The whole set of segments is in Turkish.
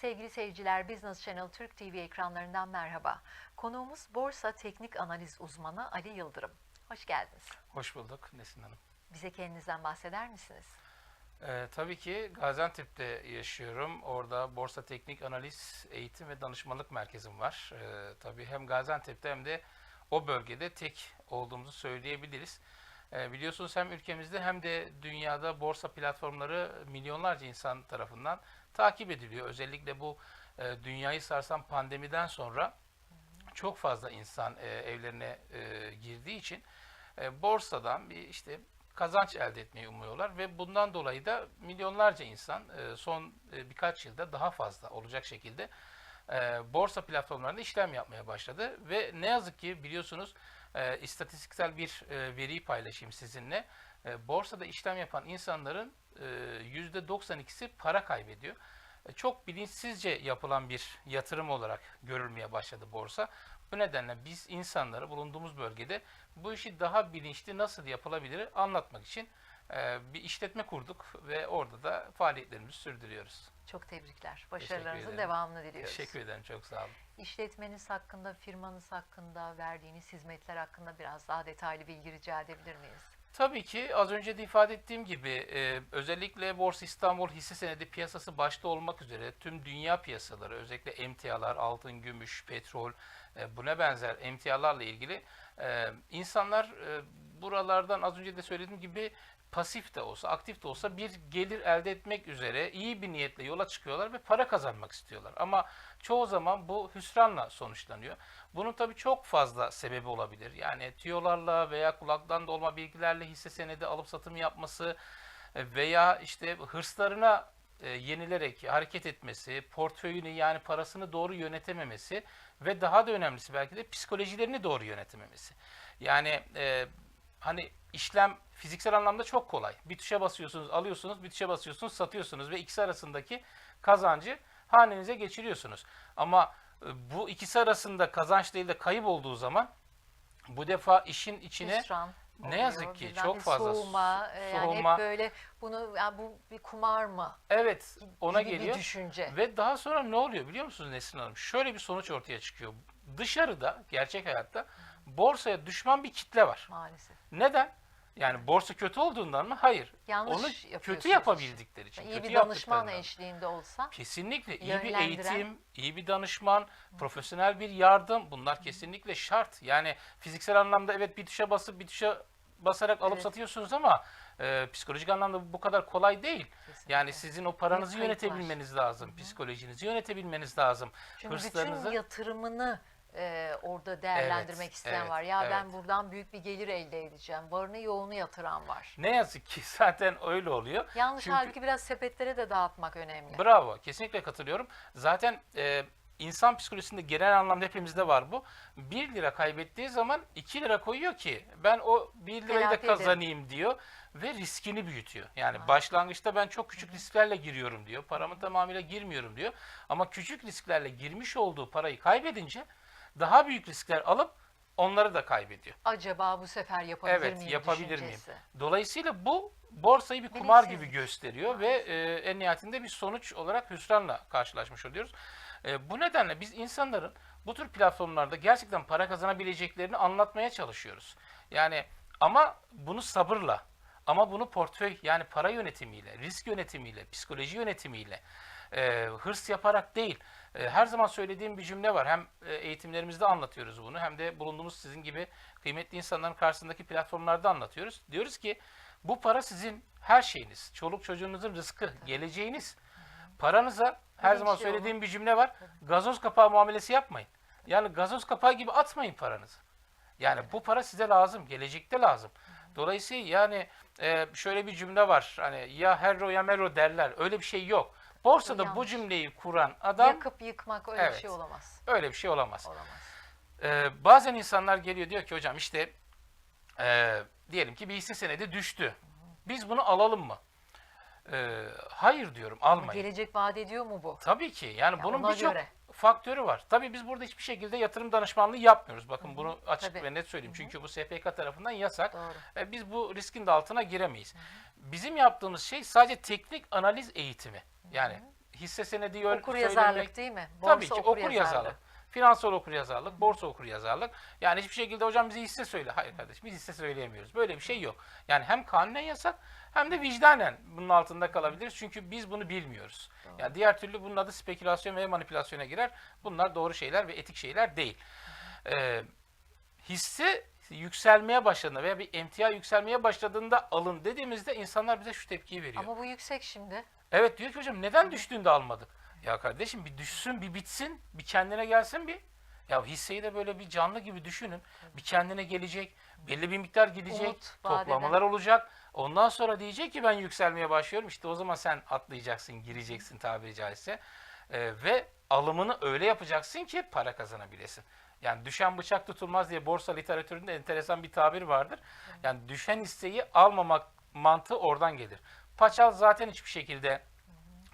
Sevgili seyirciler, Business Channel Türk TV ekranlarından merhaba. Konuğumuz borsa teknik analiz uzmanı Ali Yıldırım. Hoş geldiniz. Hoş bulduk Nesin Hanım. Bize kendinizden bahseder misiniz? Ee, tabii ki Gaziantep'te yaşıyorum. Orada Borsa Teknik Analiz Eğitim ve Danışmanlık Merkezim var. Ee, tabii hem Gaziantep'te hem de o bölgede tek olduğumuzu söyleyebiliriz. Ee, biliyorsunuz hem ülkemizde hem de dünyada borsa platformları milyonlarca insan tarafından takip ediliyor. Özellikle bu e, dünyayı sarsan pandemiden sonra çok fazla insan e, evlerine e, girdiği için borsadan bir işte kazanç elde etmeyi umuyorlar ve bundan dolayı da milyonlarca insan son birkaç yılda daha fazla olacak şekilde borsa platformlarında işlem yapmaya başladı ve ne yazık ki biliyorsunuz e, istatistiksel bir e, veriyi paylaşayım sizinle. E, borsada işlem yapan insanların e, %92'si para kaybediyor. E, Çok bilinçsizce yapılan bir yatırım olarak görülmeye başladı borsa. Bu nedenle biz insanları bulunduğumuz bölgede bu işi daha bilinçli nasıl yapılabilir anlatmak için e, bir işletme kurduk ve orada da faaliyetlerimizi sürdürüyoruz. Çok tebrikler. Başarılarınızın devamını diliyoruz. Teşekkür ederim, çok sağ olun. İşletmeniz hakkında, firmanız hakkında, verdiğiniz hizmetler hakkında biraz daha detaylı bilgi rica edebilir miyiz? Tabii ki az önce de ifade ettiğim gibi e, özellikle Borsa İstanbul hisse senedi piyasası başta olmak üzere tüm dünya piyasaları özellikle emtialar, altın, gümüş, petrol e, buna benzer emtialarla ilgili e, insanlar e, buralardan az önce de söylediğim gibi pasif de olsa, aktif de olsa bir gelir elde etmek üzere iyi bir niyetle yola çıkıyorlar ve para kazanmak istiyorlar. Ama çoğu zaman bu hüsranla sonuçlanıyor. Bunun tabii çok fazla sebebi olabilir. Yani tüyolarla veya kulaktan dolma bilgilerle hisse senedi alıp satım yapması veya işte hırslarına e, yenilerek hareket etmesi, portföyünü yani parasını doğru yönetememesi ve daha da önemlisi belki de psikolojilerini doğru yönetememesi. Yani e, hani işlem fiziksel anlamda çok kolay. Bir tuşa basıyorsunuz, alıyorsunuz, bir tuşa basıyorsunuz, satıyorsunuz ve ikisi arasındaki kazancı hanenize geçiriyorsunuz. Ama e, bu ikisi arasında kazanç değil de kayıp olduğu zaman bu defa işin içine Hüsran ne yazık ki birden çok fazla soğuma, e, yani soğuma- hep böyle bunu ya bu bir kumar mı? evet ona gibi geliyor. Bir düşünce. Ve daha sonra ne oluyor biliyor musunuz Nesrin Hanım? Şöyle bir sonuç ortaya çıkıyor. Dışarıda, gerçek hayatta borsaya düşman bir kitle var. Maalesef. Neden? Yani borsa kötü olduğundan mı? Hayır. Yanlış Onu kötü yapabildikleri için. İyi kötü bir danışman eşliğinde olsa Kesinlikle iyi bir eğitim, iyi bir danışman, profesyonel bir yardım bunlar kesinlikle şart. Yani fiziksel anlamda evet bir tuşa basıp bir tuşa basarak alıp Evet. satıyorsunuz ama e, psikolojik anlamda bu kadar kolay değil. Kesinlikle. Yani sizin o paranızı yönetebilmeniz lazım, psikolojinizi yönetebilmeniz lazım. Çünkü Hırslarınızı bütün yatırımını e, orada değerlendirmek Evet, isteyen evet, var. Ya ben evet. buradan büyük bir gelir elde edeceğim. Varını yoğunu yatıran var. ne yazık ki zaten öyle oluyor. Yanlış Çünkü- halbuki biraz sepetlere de dağıtmak önemli. Bravo, kesinlikle katılıyorum. Zaten e, insan psikolojisinde genel anlamda hepimizde var bu. 1 lira kaybettiği zaman 2 lira koyuyor ki ben o 1 lirayı Telafi da ederim. kazanayım diyor ve riskini büyütüyor. Yani başlangıçta ben çok küçük risklerle giriyorum diyor. Paramın tamamıyla girmiyorum diyor. Ama küçük risklerle girmiş olduğu parayı kaybedince daha büyük riskler alıp onları da kaybediyor. Acaba bu sefer yapabilir Evet, miyim yapabilir miyim? Dolayısıyla bu borsayı bir kumar gibi gösteriyor ve e, en nihayetinde bir sonuç olarak hüsranla karşılaşmış oluyoruz. E, bu nedenle biz insanların bu tür platformlarda gerçekten para kazanabileceklerini anlatmaya çalışıyoruz. Yani ama bunu sabırla, ama bunu portföy yani para yönetimiyle, risk yönetimiyle, psikoloji yönetimiyle, e, hırs yaparak değil. E, her zaman söylediğim bir cümle var. Hem e, eğitimlerimizde anlatıyoruz bunu hem de bulunduğumuz sizin gibi kıymetli insanların karşısındaki platformlarda anlatıyoruz. Diyoruz ki bu para sizin her şeyiniz. Çoluk çocuğunuzun rızkı, geleceğiniz. Paranıza her zaman olun. söylediğim bir cümle var. Gazoz kapağı muamelesi yapmayın. Yani gazoz kapağı gibi atmayın paranızı. Yani bu para size lazım, gelecekte lazım. Dolayısıyla yani e, şöyle bir cümle var. Hani ya herro ya mero derler. Öyle bir şey yok. Borsada bu cümleyi kuran adam Yakıp yıkmak öyle bir Evet. şey olamaz. öyle bir şey olamaz. Olamaz. Ee, bazen insanlar geliyor diyor ki hocam işte e, diyelim ki bir hisse senedi düştü. Biz bunu alalım mı? Ee, hayır diyorum almayın. Gelecek vaat ediyor mu bu? Tabii ki yani Ya bunun birçok faktörü var. Tabii biz burada hiçbir şekilde yatırım danışmanlığı yapmıyoruz. Bakın bunu açık Tabii. ve net söyleyeyim. Çünkü bu SPK tarafından yasak. Doğru. E, biz bu riskin de altına giremeyiz. Bizim yaptığımız şey sadece teknik analiz eğitimi. Yani hisse senedi yön Okur yazarlık değil mi? Tabii Borsa ki okur okur yazarlık. yazarlık. Finansal okur yazarlık, borsa okur yazarlık. Yani hiçbir şekilde hocam bize hisse söyle. Hayır kardeşim biz hisse söyleyemiyoruz. Böyle bir şey yok. Yani hem kanunen yasak hem de vicdanen bunun altında kalabiliriz. Çünkü biz bunu bilmiyoruz. Yani diğer türlü bunun adı spekülasyon ve manipülasyona girer. Bunlar doğru şeyler ve etik şeyler değil. Ee, hisse yükselmeye başladığında veya bir emtia yükselmeye başladığında alın dediğimizde insanlar bize şu tepkiyi veriyor. Ama bu yüksek şimdi. Evet diyor ki hocam neden düştüğünde almadık? Ya kardeşim bir düşsün bir bitsin bir kendine gelsin bir. Ya hisseyi de böyle bir canlı gibi düşünün. Bir kendine gelecek. Belli bir miktar gidecek. Umut toplamalar olacak. Ondan sonra diyecek ki ben yükselmeye başlıyorum. İşte o zaman sen atlayacaksın, gireceksin tabiri caizse. Ee, ve alımını öyle yapacaksın ki para kazanabilesin. Yani düşen bıçak tutulmaz diye borsa literatüründe enteresan bir tabir vardır. Yani düşen hisseyi almamak mantığı oradan gelir. Paçal zaten hiçbir şekilde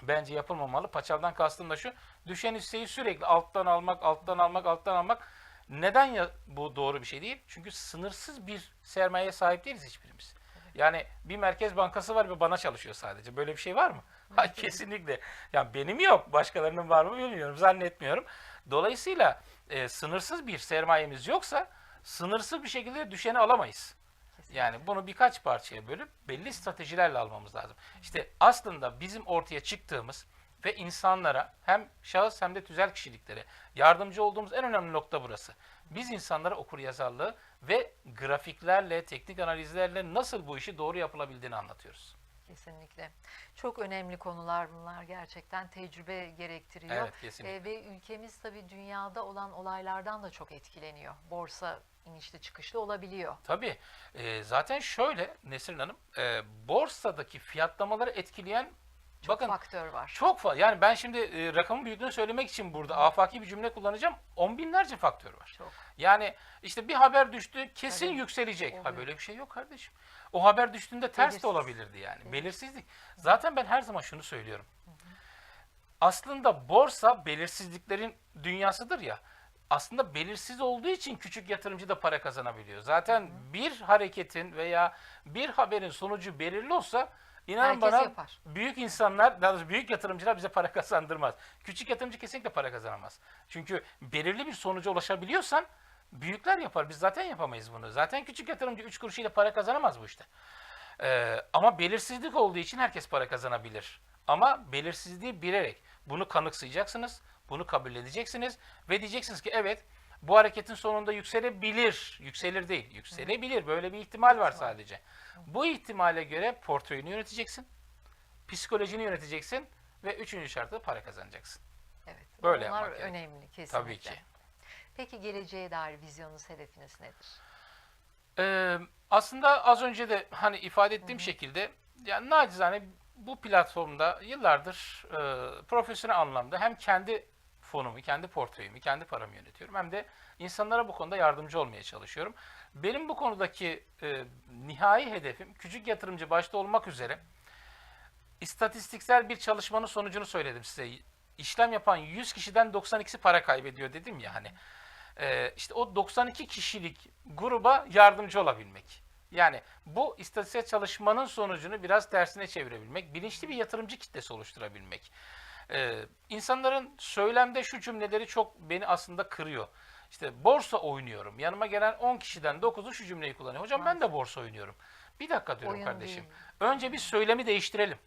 bence yapılmamalı. Paçaldan kastım da şu. Düşen hisseyi sürekli alttan almak, alttan almak, alttan almak. Neden ya bu doğru bir şey değil? Çünkü sınırsız bir sermayeye sahip değiliz hiçbirimiz. Yani bir merkez bankası var ve bana çalışıyor sadece. Böyle bir şey var mı? Hayır kesinlikle. Yani benim yok. Başkalarının var mı bilmiyorum. Zannetmiyorum. Dolayısıyla e, sınırsız bir sermayemiz yoksa sınırsız bir şekilde düşeni alamayız. Yani bunu birkaç parçaya bölüp belli stratejilerle almamız lazım. İşte aslında bizim ortaya çıktığımız ve insanlara hem şahıs hem de tüzel kişiliklere yardımcı olduğumuz en önemli nokta burası. Biz insanlara okur yazarlığı ve grafiklerle, teknik analizlerle nasıl bu işi doğru yapılabildiğini anlatıyoruz. Kesinlikle. Çok önemli konular bunlar gerçekten tecrübe gerektiriyor. Evet, kesinlikle. Ee, ve ülkemiz tabii dünyada olan olaylardan da çok etkileniyor. Borsa inişli çıkışlı olabiliyor. Tabii. e, zaten şöyle Nesrin Hanım, e, borsadaki fiyatlamaları etkileyen Çok bakın faktör var. Çok fazla. Yani ben şimdi e, rakamın büyüklüğünü söylemek için burada afaki bir cümle kullanacağım. On binlerce faktör var. Çok. Yani işte bir haber düştü kesin Evet. yükselecek. Ha Oluyor. böyle bir şey yok kardeşim. O haber düştüğünde ters Belirsiz. de olabilirdi yani. Belirsizlik. Zaten ben her zaman şunu söylüyorum. Aslında borsa belirsizliklerin dünyasıdır ya. Aslında belirsiz olduğu için küçük yatırımcı da para kazanabiliyor. Zaten bir hareketin veya bir haberin sonucu belirli olsa inanın Herkes bana yapar. büyük insanlar, daha doğrusu büyük yatırımcılar bize para kazandırmaz. Küçük yatırımcı kesinlikle para kazanamaz. Çünkü belirli bir sonuca ulaşabiliyorsan büyükler yapar. Biz zaten yapamayız bunu. Zaten küçük yatırımcı 3 kuruşuyla para kazanamaz bu işte. Ee, ama belirsizlik olduğu için herkes para kazanabilir. Ama belirsizliği bilerek bunu kanıksayacaksınız, bunu kabul edeceksiniz ve diyeceksiniz ki evet bu hareketin sonunda yükselebilir, yükselir değil, yükselebilir. Böyle bir ihtimal var sadece. Bu ihtimale göre portföyünü yöneteceksin, psikolojini yöneteceksin ve üçüncü şartı para kazanacaksın. Evet. Böyle Bunlar yapmak önemli kesinlikle. Tabii ki. Peki geleceğe dair vizyonunuz, hedefiniz nedir? Ee, aslında az önce de hani ifade ettiğim şekilde yani nacizane bu platformda yıllardır e, profesyonel anlamda hem kendi fonumu, kendi portföyümü, kendi paramı yönetiyorum hem de insanlara bu konuda yardımcı olmaya çalışıyorum. Benim bu konudaki e, nihai hedefim küçük yatırımcı başta olmak üzere istatistiksel bir çalışmanın sonucunu söyledim size. İşlem yapan 100 kişiden 92'si para kaybediyor dedim ya hani. Ee, işte o 92 kişilik gruba yardımcı olabilmek. Yani bu istatistiksel çalışmanın sonucunu biraz tersine çevirebilmek, bilinçli bir yatırımcı kitlesi oluşturabilmek. Ee, insanların söylemde şu cümleleri çok beni aslında kırıyor. İşte borsa oynuyorum. Yanıma gelen 10 kişiden 9'u şu cümleyi kullanıyor. Hocam ben de borsa oynuyorum. Bir dakika diyorum Oyun kardeşim. değil. Önce bir söylemi değiştirelim.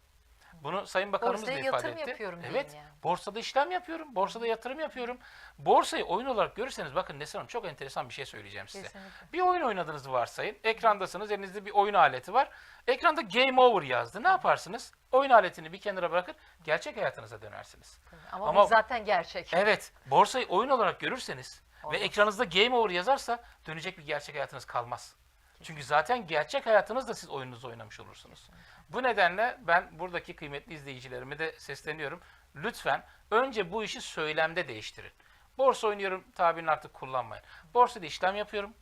Bunu Sayın Bakanımız Borsaya da ifade yatırım etti. yapıyorum evet. yani. Borsada işlem yapıyorum. Borsada yatırım yapıyorum. Borsayı oyun olarak görürseniz bakın Neslihan Hanım çok enteresan bir şey söyleyeceğim size. Kesinlikle. Bir oyun oynadığınızı varsayın. Ekrandasınız. Elinizde bir oyun aleti var. Ekranda game over yazdı. Ne yaparsınız? Oyun aletini bir kenara bırakır. Gerçek hayatınıza dönersiniz. Ama, Ama- bu zaten gerçek. Evet. Borsayı oyun olarak görürseniz ve Olmaz. ekranınızda game over yazarsa dönecek bir gerçek hayatınız kalmaz. Çünkü zaten gerçek hayatınızda siz oyununuzu oynamış olursunuz. Bu nedenle ben buradaki kıymetli izleyicilerime de sesleniyorum. Lütfen önce bu işi söylemde değiştirin. Borsa oynuyorum tabirini artık kullanmayın. Borsada işlem yapıyorum.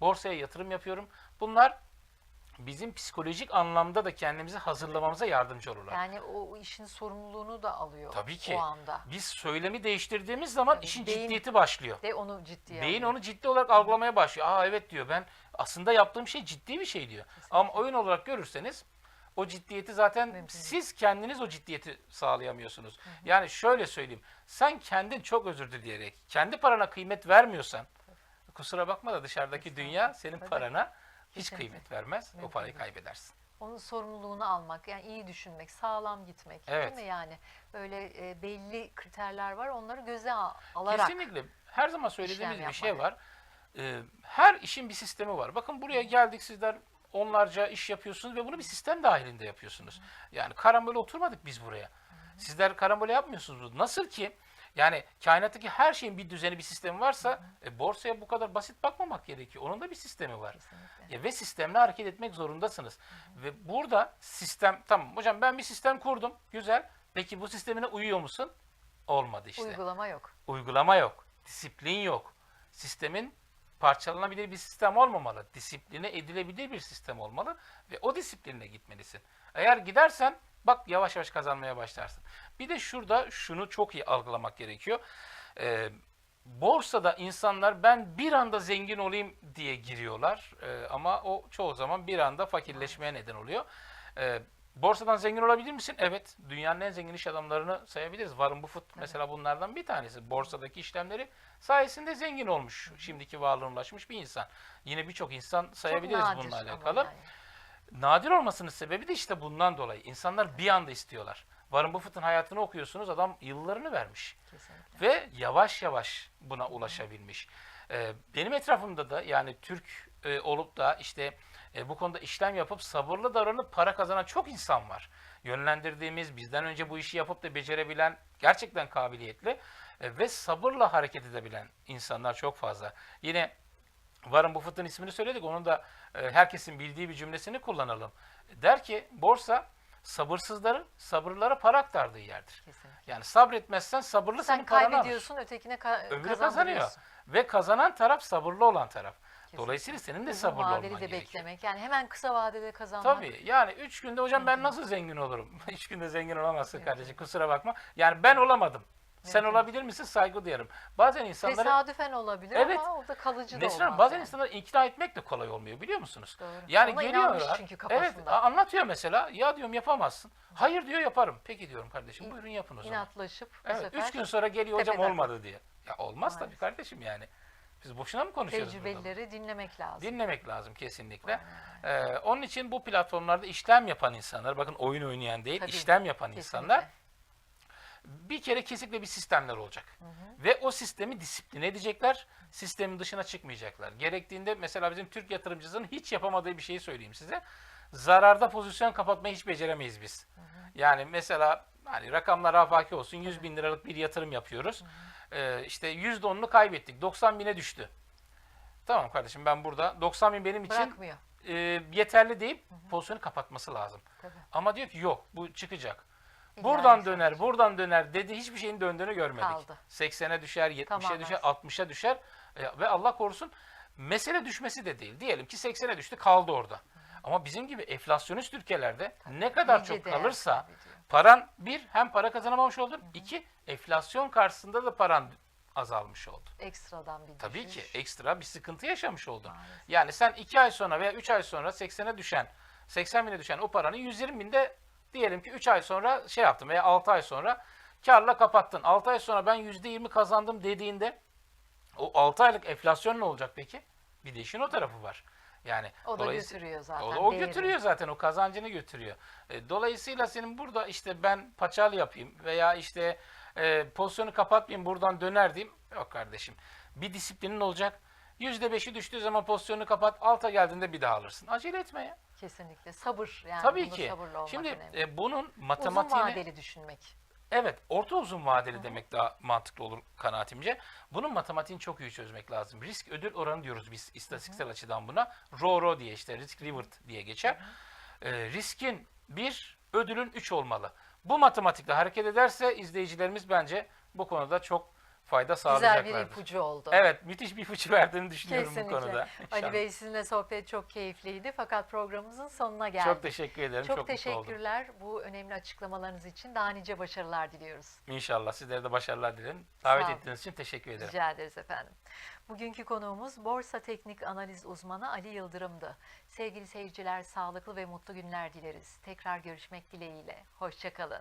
Borsaya yatırım yapıyorum. Bunlar bizim psikolojik anlamda da kendimizi hazırlamamıza yardımcı olurlar. Yani o işin sorumluluğunu da alıyor Tabii ki. o anda. Biz söylemi değiştirdiğimiz zaman Tabii, işin beyin- ciddiyeti başlıyor. De onu ciddiye Beyin alıyor. onu ciddi olarak algılamaya başlıyor. Aa evet diyor ben aslında yaptığım şey ciddi bir şey diyor. Ama oyun olarak görürseniz o ciddiyeti zaten Mümkün siz kendiniz o ciddiyeti sağlayamıyorsunuz. Yani şöyle söyleyeyim. Sen kendin çok özür dileyerek kendi parana kıymet vermiyorsan kusura bakma da dışarıdaki dünya senin Tabii. parana hiç kıymet vermez. Mümkün o parayı değil. kaybedersin. Onun sorumluluğunu almak, yani iyi düşünmek, sağlam gitmek Evet. değil mi yani? Böyle e, belli kriterler var, onları göze al- alarak. Kesinlikle. Her zaman söylediğimiz bir şey var. Ee, her işin bir sistemi var. Bakın buraya geldik sizler onlarca iş yapıyorsunuz ve bunu bir sistem dahilinde yapıyorsunuz. Yani karambole oturmadık biz buraya. Sizler karambole yapmıyorsunuz. Nasıl ki yani kainattaki her şeyin bir düzeni, bir sistemi varsa e, borsaya bu kadar basit bakmamak gerekiyor. Onun da bir sistemi var. Kesinlikle. Ve sistemle hareket etmek zorundasınız. Ve burada sistem tamam hocam ben bir sistem kurdum. Güzel. Peki bu sistemine uyuyor musun? Olmadı işte Uygulama yok. uygulama yok, disiplin yok. Sistemin parçalanabilir bir sistem olmamalı. Disipline edilebilir bir sistem olmalı ve o disiplinle gitmelisin. Eğer gidersen bak yavaş yavaş kazanmaya başlarsın. Bir de şurada şunu çok iyi algılamak gerekiyor. Ee, borsada insanlar ben bir anda zengin olayım diye giriyorlar. Ee, ama o çoğu zaman bir anda fakirleşmeye neden oluyor. Ee, borsadan zengin olabilir misin? Evet. Dünyanın en zengin iş adamlarını sayabiliriz. Warren Buffett mesela bunlardan bir tanesi. Borsadaki işlemleri sayesinde zengin olmuş. Şimdiki varlığına ulaşmış bir insan. Yine birçok insan sayabiliriz bununla alakalı. yani. Nadir olmasının sebebi de işte bundan dolayı. İnsanlar bir anda istiyorlar. Warren Buffett'ın hayatını okuyorsunuz. Adam yıllarını vermiş. Kesinlikle. Ve yavaş yavaş buna ulaşabilmiş. Ee, benim etrafımda da yani Türk e, olup da işte e, bu konuda işlem yapıp sabırlı davranıp para kazanan çok insan var. Yönlendirdiğimiz, bizden önce bu işi yapıp da becerebilen, gerçekten kabiliyetli e, ve sabırla hareket edebilen insanlar çok fazla. Yine Warren Buffett'ın ismini söyledik. Onun da e, herkesin bildiği bir cümlesini kullanalım. Der ki borsa sabırsızların sabırlara para aktardığı yerdir. Kesinlikle. Yani sabretmezsen sabırlı Sen senin paranı alır. kaybediyorsun, ötekine ka- Öbürü kazanıyor. Ve kazanan taraf sabırlı olan taraf. Kesinlikle. Dolayısıyla senin de Uzun sabırlı olman de gerekiyor. beklemek. Yani hemen kısa vadede kazanmak. Tabii yani üç günde hocam ben nasıl zengin olurum? üç günde zengin olamazsın kardeşim kusura bakma. Yani ben olamadım. Sen olabilir misin? Saygı duyarım. Bazen insanları... Tesadüfen olabilir Evet. ama o da kalıcı da Nesrin Hanım, olmaz. bazen yani. insanları ikna etmek de kolay olmuyor biliyor musunuz? Doğru. Yani Ona geliyor inanmış ya, çünkü Evet kafasında. a- anlatıyor mesela. Ya diyorum yapamazsın. Hayır diyor yaparım. Peki diyorum kardeşim buyurun yapın o zaman. İnatlaşıp Evet, sefer üç gün sonra geliyor hocam tepeden. olmadı diye. Ya olmaz tabii Maalesef. kardeşim yani. Biz boşuna mı konuşuyoruz burada? tecrübelileri dinlemek lazım. Dinlemek lazım kesinlikle. Ee, onun için bu platformlarda işlem yapan insanlar, bakın oyun oynayan değil, Tabii, işlem yapan Kesinlikle. insanlar bir kere kesinlikle bir sistemler olacak. Ve o sistemi disipline edecekler, sistemin dışına çıkmayacaklar. Gerektiğinde mesela bizim Türk yatırımcısının hiç yapamadığı bir şeyi söyleyeyim size. Zararda pozisyon kapatmayı hiç beceremeyiz biz. Yani mesela hani rakamlar afaki olsun 100 bin liralık bir yatırım yapıyoruz. Ee, işte %10'unu kaybettik. 90 bine düştü. Tamam kardeşim ben burada 90 bin benim için Bırakmıyor. e, yeterli deyip pozisyonu kapatması lazım. Tabii. Ama diyor ki yok bu çıkacak. Buradan insan döner, buradan döner dedi. Hiçbir şeyin döndüğünü görmedik. Kaldı. 80'e düşer, 70'e Tamamen. düşer, 60'a düşer. E, ve Allah korusun mesele düşmesi de değil. Diyelim ki 80'e düştü kaldı orada. Ama bizim gibi enflasyonist ülkelerde ne kadar İyice çok değer kalırsa kaybediyor. paran bir hem para kazanamamış oldun. iki enflasyon karşısında da paran azalmış oldu. Ekstradan bir Tabii düşüş. ki ekstra bir sıkıntı yaşamış oldun. Maalesef. Yani sen 2 ay sonra veya 3 ay sonra 80'e düşen, 80 bine düşen o paranı 120 binde diyelim ki 3 ay sonra şey yaptın veya 6 ay sonra karla kapattın. 6 ay sonra ben %20 kazandım dediğinde o 6 aylık enflasyon ne olacak peki? Bir de işin o tarafı var. Yani O da götürüyor zaten. o, da- o değerini. götürüyor zaten o kazancını götürüyor. E, dolayısıyla senin burada işte ben paçalı yapayım veya işte e, pozisyonu kapatmayayım buradan döner diyeyim. Yok kardeşim. Bir disiplinin olacak. %5'i düştüğü zaman pozisyonu kapat. Alta geldiğinde bir daha alırsın. Acele etme ya. Kesinlikle. Sabır yani. Tabii ki. Sabırlı olmak Şimdi önemli. e, bunun Uzun matematiğini vadeli düşünmek. Evet, orta uzun vadeli demek daha mantıklı olur kanaatimce. Bunun matematiğini çok iyi çözmek lazım. Risk ödül oranı diyoruz biz istatistiksel açıdan buna. RO RO diye işte risk reward diye geçer. Ee, riskin 1, ödülün 3 olmalı. Bu matematikle hareket ederse izleyicilerimiz bence bu konuda çok fayda Güzel bir ipucu oldu. Evet, müthiş bir ipucu verdiğini düşünüyorum Kesinlikle. bu konuda. Ali İnşallah. Bey sizinle sohbet çok keyifliydi fakat programımızın sonuna geldik. Çok teşekkür ederim. Çok Çok, teşekkürler bu önemli açıklamalarınız için. Daha nice başarılar diliyoruz. İnşallah sizlere de başarılar dilerim. Davet ettiğiniz için teşekkür ederim. Rica ederiz efendim. Bugünkü konuğumuz Borsa Teknik Analiz Uzmanı Ali Yıldırım'dı. Sevgili seyirciler sağlıklı ve mutlu günler dileriz. Tekrar görüşmek dileğiyle. Hoşçakalın.